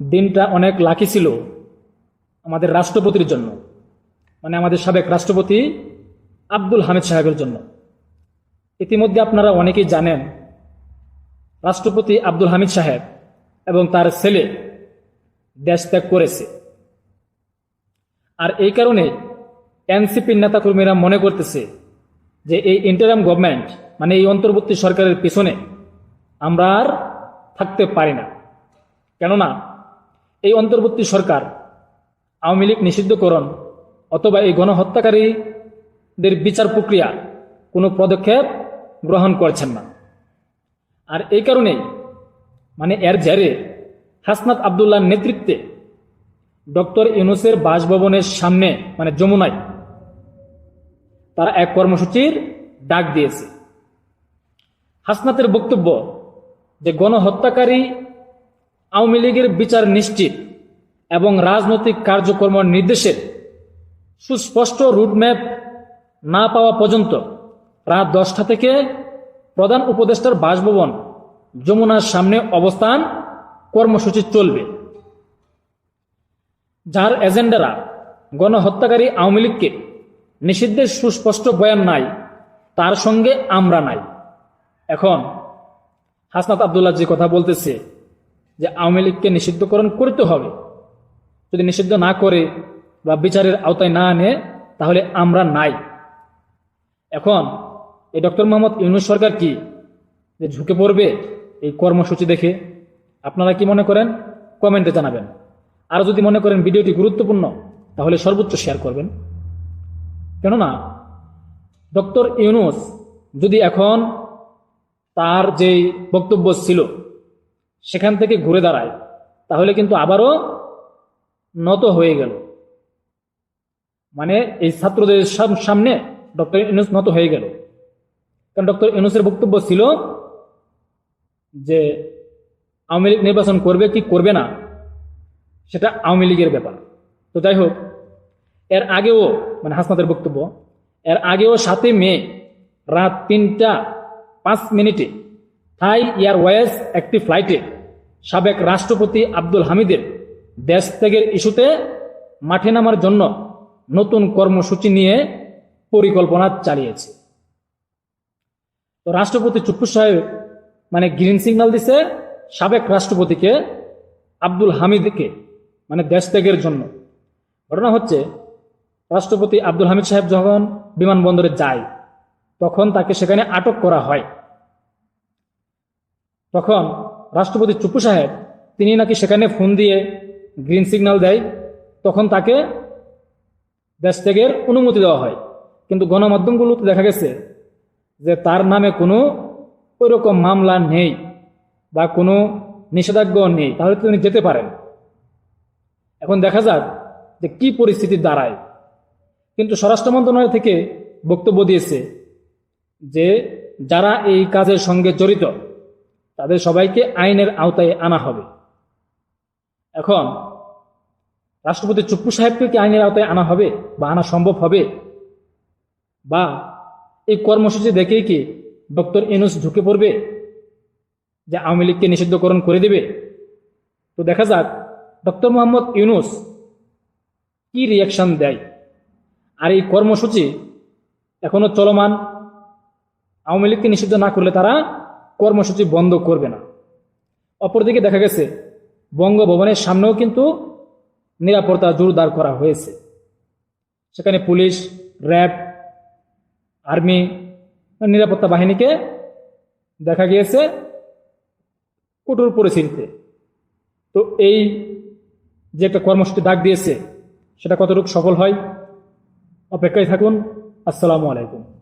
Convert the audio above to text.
দিনটা অনেক লাকি ছিল আমাদের রাষ্ট্রপতির জন্য মানে আমাদের সাবেক রাষ্ট্রপতি আব্দুল হামিদ সাহেবের জন্য। ইতিমধ্যে আপনারা অনেকেই জানেন, রাষ্ট্রপতি আব্দুল হামিদ সাহেব এবং তার ছেলে দেশ ত্যাগ করেছে। আর এই কারণে এনসিপির নেতাকর্মীরা মনে করতেছে যে এই ইন্টারাম গভর্নমেন্ট মানে এই অন্তর্বর্তী সরকারের পিছনে আমরা আর থাকতে পারি না। কেননা এই অন্তর্বর্তী সরকার, আওয়ামী লীগ নিষিদ্ধকরণ অথবা এই গণহত্যাকারীদের বিচার প্রক্রিয়া কোনো পদক্ষেপ গ্রহণ করছেন না। আর এই কারণেই মানে এর জেরে হাসনাত আবদুল্লাহর নেতৃত্বে ডক্টর ইউনুসের বাসভবনের সামনে মানে যমুনায়, তারা এক কর্মসূচির ডাক দিয়েছে। হাসনাতের বক্তব্য যে গণহত্যাকারী আওয়ামী লীগের বিচার নিশ্চিত এবং রাজনৈতিক কার্যক্রম নির্দেশের সুস্পষ্ট রুটম্যাপ না পাওয়া পর্যন্ত রাত দশটা থেকে প্রধান উপদেষ্টার বাসভবন যমুনার সামনে অবস্থান কর্মসূচি চলবে। যার এজেন্ডারা গণহত্যাকারী আওয়ামী লীগকে নিষিদ্ধের সুস্পষ্ট বয়ান নাই, তার সঙ্গে আমরা নাই। এখন হাসনাত আবদুল্লাহ যে কথা বলতেছে যে আওয়ামী লীগকে নিষিদ্ধকরণ করতে হবে। যদি নিষিদ্ধ না করে বা বিচারের আওতায় না আনে, তাহলে আমরা নাই। এখন এই ডক্টর মোহাম্মদ ইউনুস সরকার কি? যে ঝুঁকে পড়বে এই কর্মসূচি দেখে আপনারা কি মনে করেন? কমেন্টে জানাবেন। আর যদি মনে করেন ভিডিওটি গুরুত্বপূর্ণ, তাহলে সর্বোচ্চ শেয়ার করবেন। কেননা ডক্টর ইউনুস যদি এখন তার যেই বক্তব্য ছিল সেখান থেকে ঘুরে দাঁড়ায়। তাহলে কিন্তু আবারও নত হয়ে গেল। মানে এই ছাত্রদের সাম- সামনে ডক্টর ইউনুস নত হয়ে গেল। কারণ ডক্টর ইউনুসের বক্তব্য ছিল যে আওয়ামী লীগ নির্বাচন করবে কি করবে না, সেটা আওয়ামী লীগের ব্যাপার। তো যাই হোক, এর আগেও মানে হাসনাতের বক্তব্য, এর আগেও সাতই মে রাত তিনটা পাঁচ মিনিটে থাই এয়ারওয়েজ একটি ফ্লাইটে সাবেক রাষ্ট্রপতি আব্দুল হামিদের দেশ ত্যাগের ইস্যুতে মাঠে নামার জন্য নতুন কর্মসূচি নিয়ে পরিকল্পনা চালিয়েছে। তো রাষ্ট্রপতি চুপ্পু সাহেব মানে গ্রিন সিগন্যাল দিছে সাবেক রাষ্ট্রপতিকে আব্দুল হামিদকে মানে দেশ ত্যাগের জন্য। ঘটনা হচ্ছে রাষ্ট্রপতি আব্দুল হামিদ সাহেব যখন বিমানবন্দরে যায়, তখন তাকে সেখানে আটক করা হয়। তখন রাষ্ট্রপতি চুপু সাহেব, তিনি নাকি সেখানে ফোন দিয়ে গ্রিন সিগন্যাল দেয়, তখন তাকে দেশ ত্যাগের অনুমতি দেওয়া হয়। কিন্তু গণমাধ্যমগুলোতে দেখা গেছে যে তার নামে কোনো ওইরকম মামলা নেই বা কোনো নিষেধাজ্ঞা নেই, তাহলে তিনি যেতে পারেন। এখন দেখা যাক যে কি পরিস্থিতি দাঁড়ায়। কিন্তু স্বরাষ্ট্র মন্ত্রণালয় থেকে বক্তব্য দিয়েছে যে যারা এই কাজের সঙ্গে জড়িত তাদের সবাইকে আইনের আওতায় আনা হবে। এখন, রাষ্ট্রপতি চুপ্পু সাহেবকে কি আইনের আওতায় আনা হবে বা আনা সম্ভব হবে? বা এই কর্মসূচি দেখেই কি ডক্টর ইনুস ঢুকে পড়বে? যে আওয়ামী লীগকে নিষিদ্ধকরণ করে দেবে? তো দেখা যাক, ডক্টর মোহাম্মদ ইউনুস কি রিয়াকশন দেয়? আর এই কর্মসূচি এখনও চলমান? আওয়ামী লীগকে নিষিদ্ধ না করলে তারা কর্মসূচি বন্ধ করবে না। অপরদিকে দেখা গেছে, বঙ্গভবনের সামনেও কিন্তু নিরাপত্তা জোরদার করা হয়েছে। সেখানে পুলিশ, র্যাব, আর্মি, নিরাপত্তা বাহিনীকে দেখা গিয়েছে কঠোর পরিস্থিতিতে। তো এই যে একটা কর্মসূচি ডাক দিয়েছে, সেটা কতটুকু সফল হয়? অপেক্ষায় থাকুন। আসসালামু আলাইকুম।